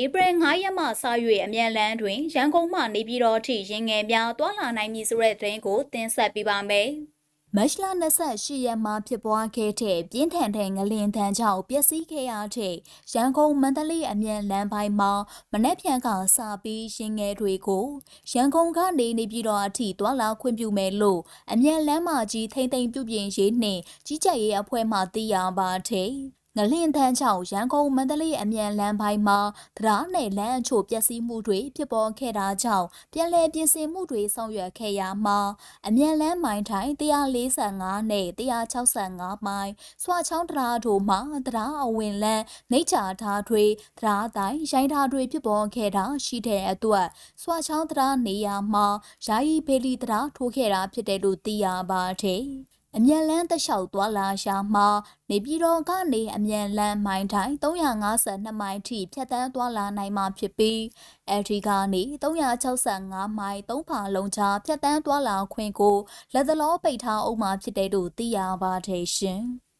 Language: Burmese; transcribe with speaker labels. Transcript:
Speaker 1: ဧပြီ9ရက်မှစ၍အမြန်လန်းတွင်ရန်ကုန်မှနေပြည်တော်ထိရင်ငယ်များတွာလာနိုင်မည်ဆိုတဲ့သတင်းကိုတင်ဆက်ပေးပါမယ်။မတ်လ28ရက်မှာဖြစ်ပွားခဲ့တဲ့ပြင်းထန်တဲ့ငလင်တန်းကြောင့်ပျက်စီးခဲ့ရတဲ့ရန်ကုန်မန္တလေးအမြန်လမ်းပိုင်းမှာမနက်ဖြန်ကစပြီးရင်ငယ်တွေကိုရန်ကုန်ကနေနေပြည်တော်အထိတွာလာခွင့်ပြုမယ်လို့အမြန်လမ်းမကြီးထိမ့်သိမ့်ပြုပြင်ရေးနှင့်ကြီးကြပ်ရေးအဖွဲ့မှသိရပါတယ်။ ငလင်တန်းချောင်းရန်ကုန်မန္တလေးအမြန်လမ်းပိုင်းမှာတရားနယ်လမ်းအချို့ပျက်စီးမှုတွေဖြစ်ပေါ်ခဲ့တာကြောင့်ပြည်လဲပြင်ဆင်မှုတွေဆောင်ရွက်ခဲ့ရမှာအမြန်လမ်းမိုင်ထိုင်145နဲ့165မိုင်စွာချောင်းတရားတို့မှာတရားအဝင်လမ်းနှိတ်ချထားတွေတရားတိုင်းရိုင်းထားတွေဖြစ်ပေါ်ခဲ့တာရှိတဲ့အတွက်စွာချောင်းတရားနေရာမှာယာယီဘေလီတရားထိုးခဲ့တာဖြစ်တယ်လို့သိရပါတယ် အမြန်လန်းတလျှောက်သွားလာရှာမှာနေပြည်တော်ကနေအမြန်လန်းမိုင်တိုင်း352မိုင်ထိဖြတ်တန်းသွားလာနိုင်မှာဖြစ်ပြီးအဲဒီကနေ365မိုင်3ဖာလုံးချဖြတ်တန်းသွားလာခွင့်ကိုလက်သလောပိတ်ထားအောင်မှာဖြစ်တယ်လို့သိရပါတယ်ရှင်။